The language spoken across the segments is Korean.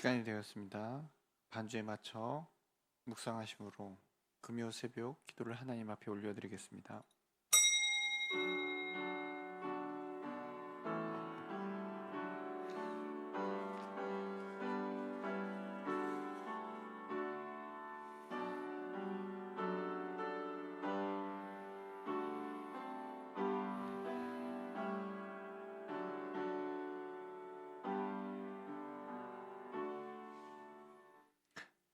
시간이 되었습니다. 반주에 맞춰 묵상하심으로 금요 새벽 기도를 하나님 앞에 올려드리겠습니다.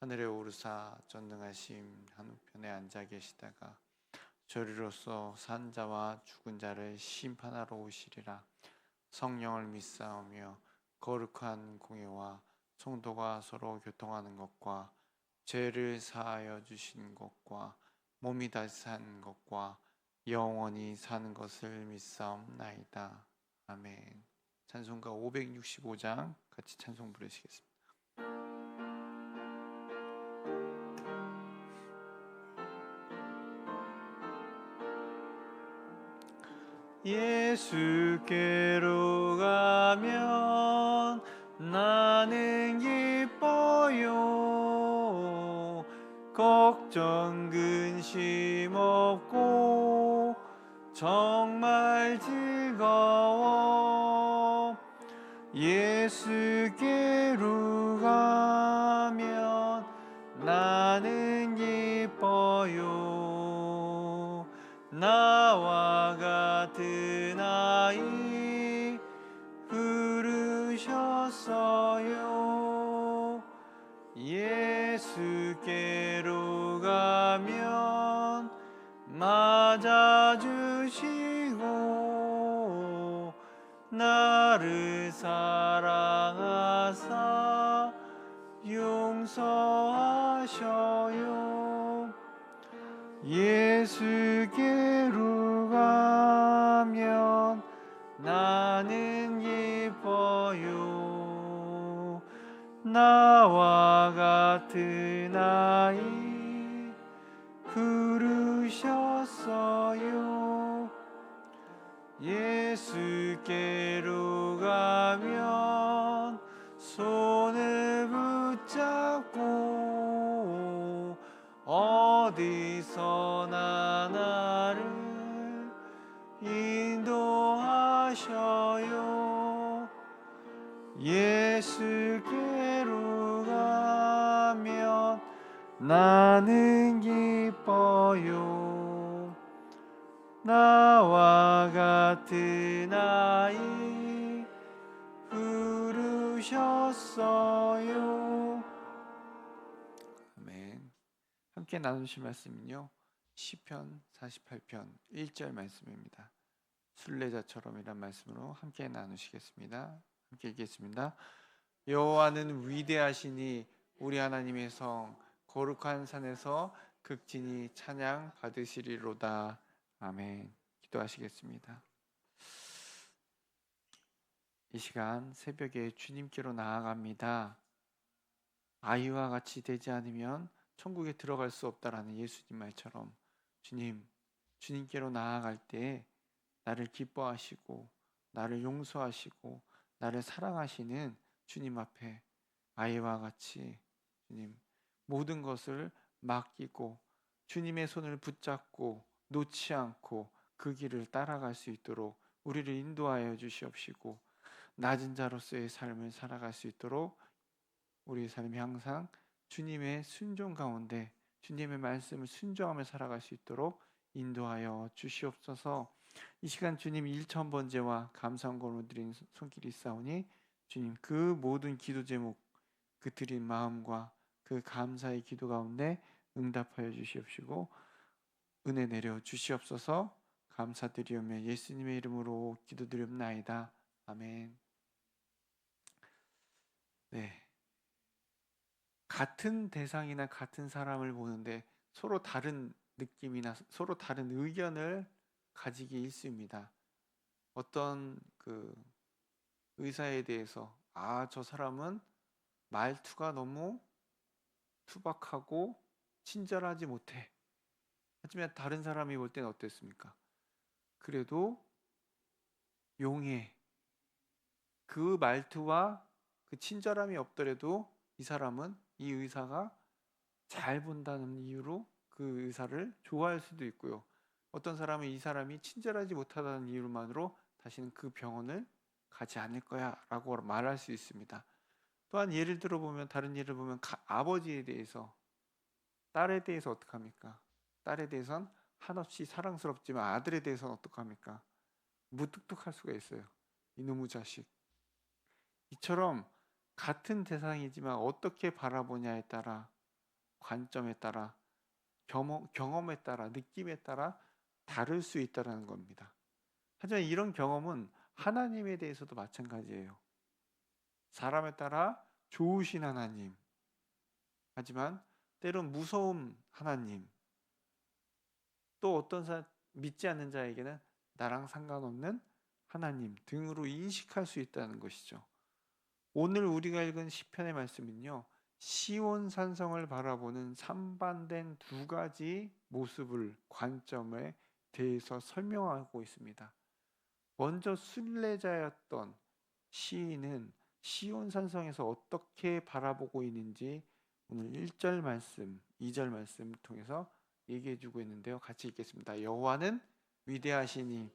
하늘에 오르사 전능하심 한우편에 앉아 계시다가 저리로서 산 자와 죽은 자를 심판하러 오시리라. 성령을 믿사오며 거룩한 공예와 성도가 서로 교통하는 것과 죄를 사하여 주신 것과 몸이 다시 사는 것과 영원히 사는 것을 믿사옵나이다. 아멘. 찬송가 565장 같이 찬송 부르시겠습니다. 예수께로 가면 나는 기뻐요. 걱정 근심 없고 정말 즐거워. 예수께 나를 사랑하사 용서하셔요. 예수께로 가면 나는 기뻐요. 나와 같은 아이 부르셨어요. 예수께로 부르셨어요. 아멘. 함께 나누실 말씀은요 시편 48편 1절 말씀입니다. 순례자처럼이란 말씀으로 함께 나누시겠습니다. 함께 읽겠습니다. 여호와는 위대하시니 우리 하나님의 성 거룩한 산에서 극진히 찬양 받으시리로다. 아멘. 기도하시겠습니다. 이 시간 새벽에 주님께로 나아갑니다. 아이와 같이 되지 않으면 천국에 들어갈 수 없다라는 예수님 말처럼 주님, 주님께로 나아갈 때 나를 기뻐하시고 나를 용서하시고 나를 사랑하시는 주님 앞에 아이와 같이 주님 모든 것을 맡기고 주님의 손을 붙잡고 놓지 않고 그 길을 따라갈 수 있도록 우리를 인도하여 주시옵시고 낮은 자로서의 삶을 살아갈 수 있도록 우리 삶이 항상 주님의 순종 가운데 주님의 말씀을 순종하며 살아갈 수 있도록 인도하여 주시옵소서. 이 시간 주님 1천 번제와 감사원으로 드린 손길이 싸우니 주님 그 모든 기도 제목 그 드린 마음과 그 감사의 기도 가운데 응답하여 주시옵시고 은혜 내려 주시옵소서 감사드리오며 예수님의 이름으로 기도드리옵나이다. 아멘. 네. 같은 대상이나 같은 사람을 보는데 서로 다른 느낌이나 서로 다른 의견을 가지기 일쑤입니다. 어떤 그 의사에 대해서 아, 저 사람은 말투가 너무 투박하고 친절하지 못해. 하지만 다른 사람이 볼 때는 어땠습니까? 그래도 용해. 그 말투와 그 친절함이 없더라도 이 사람은 이 의사가 잘 본다는 이유로 그 의사를 좋아할 수도 있고요. 어떤 사람은 이 사람이 친절하지 못하다는 이유만으로 다시는 그 병원을 가지 않을 거야 라고 말할 수 있습니다. 또한 예를 들어 보면 다른 예를 보면 가- 아버지에 대해서 딸에 대해서 어떡합니까? 딸에 대해선 한없이 사랑스럽지만 아들에 대해서는 어떡합니까? 무뚝뚝할 수가 있어요. 이놈의 자식. 이처럼 같은 대상이지만 어떻게 바라보냐에 따라 관점에 따라 경험, 경험 에 따라 느낌에 따라 다를 수 있다는 겁니다. 하지만 이런 경험은 하나님에 대해서도 마찬가지예요. 사람에 따라 좋으신 하나님, 하지만 때론 무서운 하나님, 또 어떤 사 믿지 않는 자에게는 나랑 상관없는 하나님 등으로 인식할 수 있다는 것이죠. 오늘 우리가 읽은 시편의 말씀은요. 시온 산성을 바라보는 상반된 두 가지 모습을 관점에 대해서 설명하고 있습니다. 먼저 순례자였던 시인은 시온 산성에서 어떻게 바라보고 있는지 오늘 1절 말씀, 2절 말씀 통해서 얘기해 주고 있는데요. 같이 읽겠습니다. 여호와는 위대하시니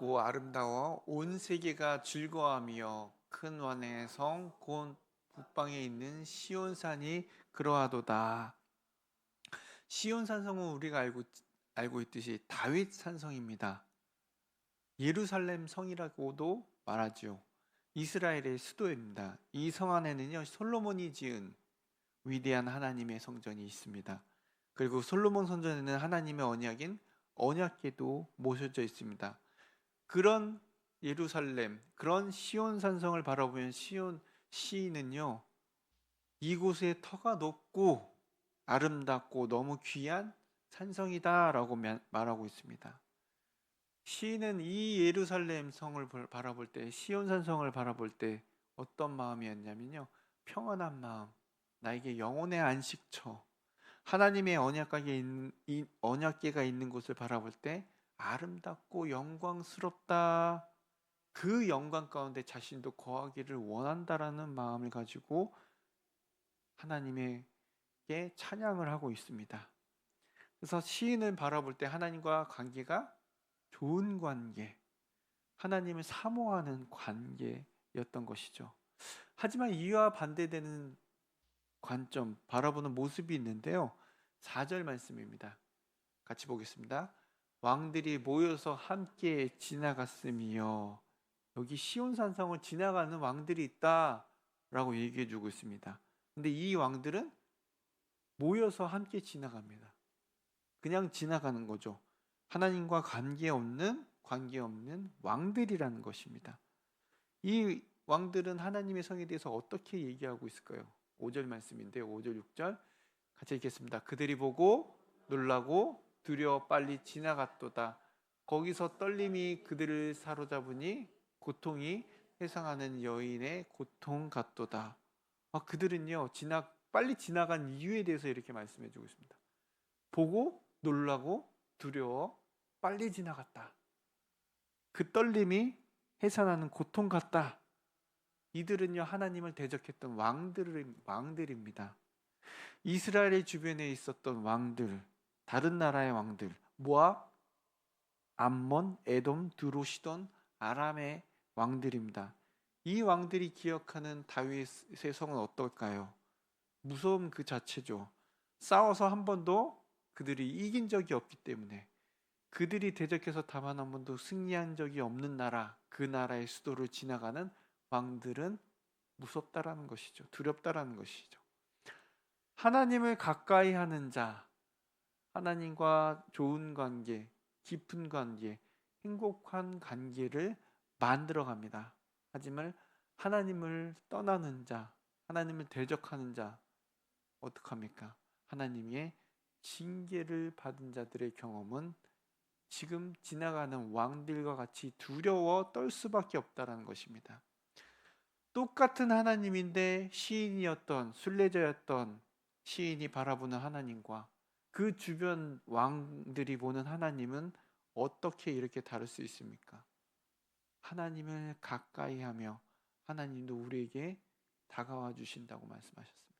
고 아름다워 온 세계가 즐거워하며 큰 원의 성 곧 북방에 있는 시온산이 그러하도다. 시온 산성은 우리가 알고 알고 있듯이 다윗 산성입니다. 예루살렘 성이라고도 말하죠. 이스라엘의 수도입니다. 이 성 안에는요 솔로몬이 지은 위대한 하나님의 성전이 있습니다. 그리고 솔로몬 성전에는 하나님의 언약인 언약궤도 모셔져 있습니다. 그런 예루살렘, 그런 시온 산성을 바라보면 시온 시인은요 이곳의 터가 높고 아름답고 너무 귀한 산성이다라고 말하고 있습니다. 시인은 이 예루살렘 성을 바라볼 때, 시온 산성을 바라볼 때 어떤 마음이었냐면요. 평안한 마음, 나에게 영혼의 안식처, 하나님의 언약궤가 있는, 언약궤가 있는 곳을 바라볼 때 아름답고 영광스럽다. 그 영광 가운데 자신도 거하기를 원한다라는 마음을 가지고 하나님에게 찬양을 하고 있습니다. 그래서 시인을 바라볼 때 하나님과 관계가 좋은 관계, 하나님을 사모하는 관계였던 것이죠. 하지만 이와 반대되는 관점, 바라보는 모습이 있는데요. 4절 말씀입니다. 같이 보겠습니다. 왕들이 모여서 함께 지나갔으며 여기 시온산성을 지나가는 왕들이 있다라고 얘기해 주고 있습니다. 근데 이 왕들은 모여서 함께 지나갑니다. 그냥 지나가는 거죠. 하나님과 관계없는 관계없는 왕들이라는 것입니다. 이 왕들은 하나님의 성에 대해서 어떻게 얘기하고 있을까요? 5절 말씀인데 5절 6절 같이 읽겠습니다. 그들이 보고 놀라고 두려워 빨리 지나갔도다. 거기서 떨림이 그들을 사로잡으니 고통이 회상하는 여인의 고통 같도다. 아, 그들은요 지나 빨리 지나간 이유에 대해서 이렇게 말씀해 주고 있습니다. 보고 놀라고 두려워 빨리 지나갔다. 그 떨림이 해산하는 고통 같다. 이들은요 하나님을 대적했던 왕들 왕들입니다. 이스라엘의 주변에 있었던 왕들, 다른 나라의 왕들, 모압, 암몬, 에돔, 드로시돈, 아람의 왕들입니다. 이 왕들이 기억하는 다윗의 성은 어떨까요? 무서움 그 자체죠. 싸워서 한 번도 그들이 이긴 적이 없기 때문에 그들이 대적해서 다만 한 번도 승리한 적이 없는 나라, 그 나라의 수도를 지나가는 왕들은 무섭다라는 것이죠. 두렵다라는 것이죠. 하나님을 가까이 하는 자, 하나님과 좋은 관계, 깊은 관계, 행복한 관계를 만들어 갑니다. 하지만 하나님을 떠나는 자, 하나님을 대적하는 자 어떡합니까? 하나님의 징계를 받은 자들의 경험은 지금 지나가는 왕들과 같이 두려워 떨 수밖에 없다라는 것입니다. 똑같은 하나님인데 시인이었던 순례자였던 시인이 바라보는 하나님과 그 주변 왕들이 보는 하나님은 어떻게 이렇게 다를 수 있습니까? 하나님을 가까이 하며 하나님도 우리에게 다가와 주신다고 말씀하셨습니다.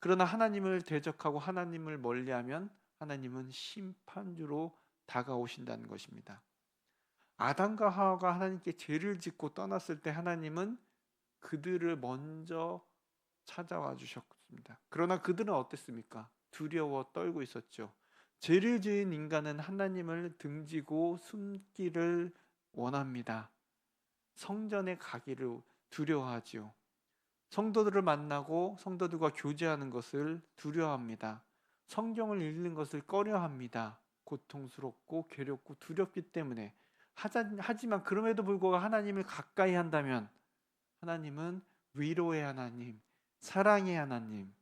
그러나 하나님을 대적하고 하나님을 멀리하면 하나님은 심판주로 다가오신다는 것입니다. 아담과 하와가 하나님께 죄를 짓고 떠났을 때 하나님은 그들을 먼저 찾아와 주셨습니다. 그러나 그들은 어땠습니까? 두려워 떨고 있었죠. 죄를 지은 인간은 하나님을 등지고 숨기를 원합니다. 성전에 가기를 두려워하지요. 성도들을 만나고 성도들과 교제하는 것을 두려워합니다. 성경을 읽는 것을 꺼려합니다. 고통스럽고 괴롭고 두렵기 때문에 하지만 그럼에도 불구하고 하나님을 가까이 한다면 하나님은 위로의 하나님, 사랑의 하나님,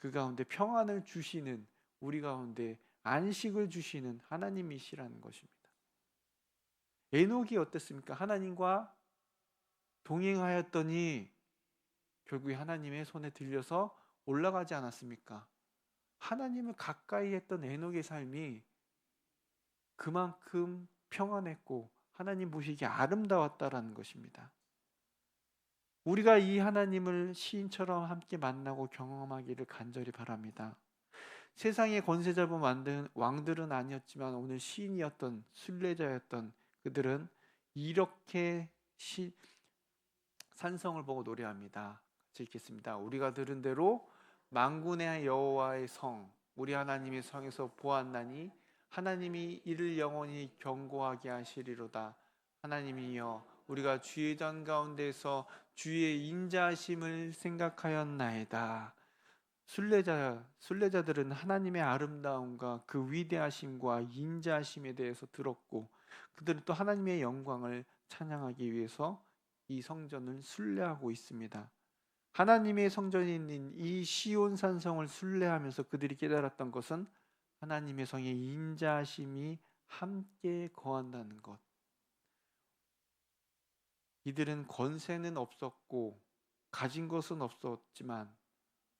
그 가운데 평안을 주시는 우리 가운데 안식을 주시는 하나님이시라는 것입니다. 에녹이 어땠습니까? 하나님과 동행하였더니 결국에 하나님의 손에 들려서 올라가지 않았습니까? 하나님을 가까이 했던 에녹의 삶이 그만큼 평안했고 하나님 보시기에 아름다웠다라는 것입니다. 우리가 이 하나님을 시인처럼 함께 만나고 경험하기를 간절히 바랍니다. 세상의 권세 잡은 왕들은 아니었지만 오늘 시인이었던 순례자였던 그들은 이렇게 시, 산성을 보고 노래합니다. 읽겠습니다. 우리가 들은 대로 만군의 여호와의 성, 우리 하나님의 성에서 보았나니 하나님이 이를 영원히 경고하게 하시리로다. 하나님이여 우리가 주의 전 가운데서 주의 인자심을 생각하였나이다. 순례자 순례자들은 하나님의 아름다움과 그 위대하심과 인자심에 대해서 들었고 그들은 또 하나님의 영광을 찬양하기 위해서 이 성전을 순례하고 있습니다. 하나님의 성전이 있는 이 시온 산 성을 순례하면서 그들이 깨달았던 것은 하나님의 성의 인자심이 함께 거한다는 것. 이들은 권세는 없었고 가진 것은 없었지만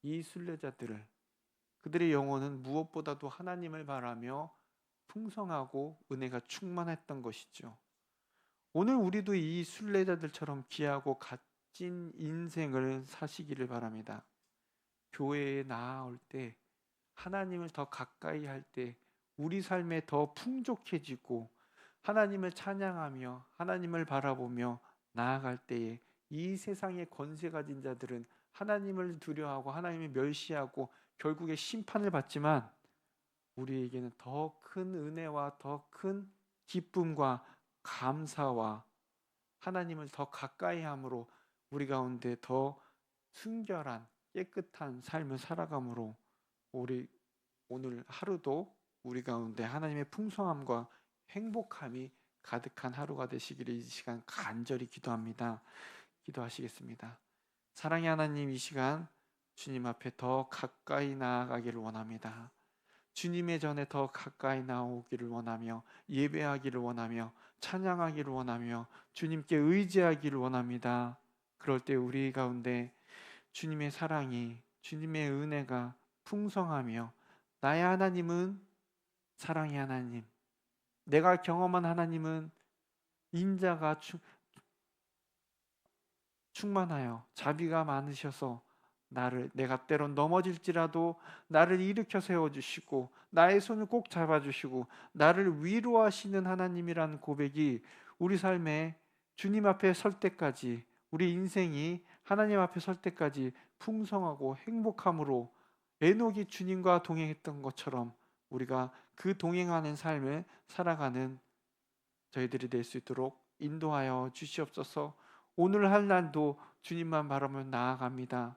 이 순례자들을 그들의 영혼은 무엇보다도 하나님을 바라며 풍성하고 은혜가 충만했던 것이죠. 오늘 우리도 이 순례자들처럼 귀하고 값진 인생을 사시기를 바랍니다. 교회에 나아올 때 하나님을 더 가까이 할 때 우리 삶에 더 풍족해지고 하나님을 찬양하며 하나님을 바라보며 나아갈 때에 이 세상의 권세 가진 자들은 하나님을 두려워하고 하나님을 멸시하고 결국에 심판을 받지만 우리에게는 더 큰 은혜와 더 큰 기쁨과 감사와 하나님을 더 가까이 함으로 우리 가운데 더 순결한 깨끗한 삶을 살아감으로 우리 오늘 하루도 우리 가운데 하나님의 풍성함과 행복함이 가득한 하루가 되시기를 이 시간 간절히 기도합니다. 기도하시겠습니다. 사랑의 하나님 이 시간 주님 앞에 더 가까이 나아가기를 원합니다. 주님의 전에 더 가까이 나오기를 원하며 예배하기를 원하며 찬양하기를 원하며 주님께 의지하기를 원합니다. 그럴 때 우리 가운데 주님의 사랑이 주님의 은혜가 풍성하며 나의 하나님은 사랑의 하나님, 내가 경험한 하나님은 인자가 충만하여 자비가 많으셔서 나를 내가 때론 넘어질지라도 나를 일으켜 세워 주시고 나의 손을 꼭 잡아 주시고 나를 위로하시는 하나님이라는 고백이 우리 삶에 주님 앞에 설 때까지 우리 인생이 하나님 앞에 설 때까지 풍성하고 행복함으로 에녹이 주님과 동행했던 것처럼 우리가 그 동행하는 삶을 살아가는 저희들이 될 수 있도록 인도하여 주시옵소서. 오늘 할 날도 주님만 바라며 나아갑니다.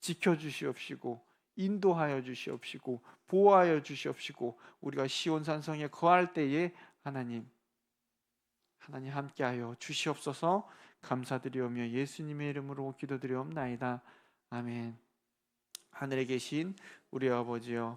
지켜 주시옵시고 인도하여 주시옵시고 보호하여 주시옵시고 우리가 시온 산 성에 거할 때에 하나님 하나님 함께하여 주시옵소서. 감사드리오며 예수님의 이름으로 기도드리옵나이다. 아멘. 하늘에 계신 우리 아버지여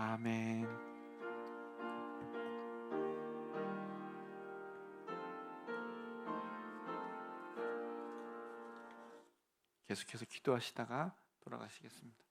아멘. 계속해서 기도하시다가 돌아가시겠습니다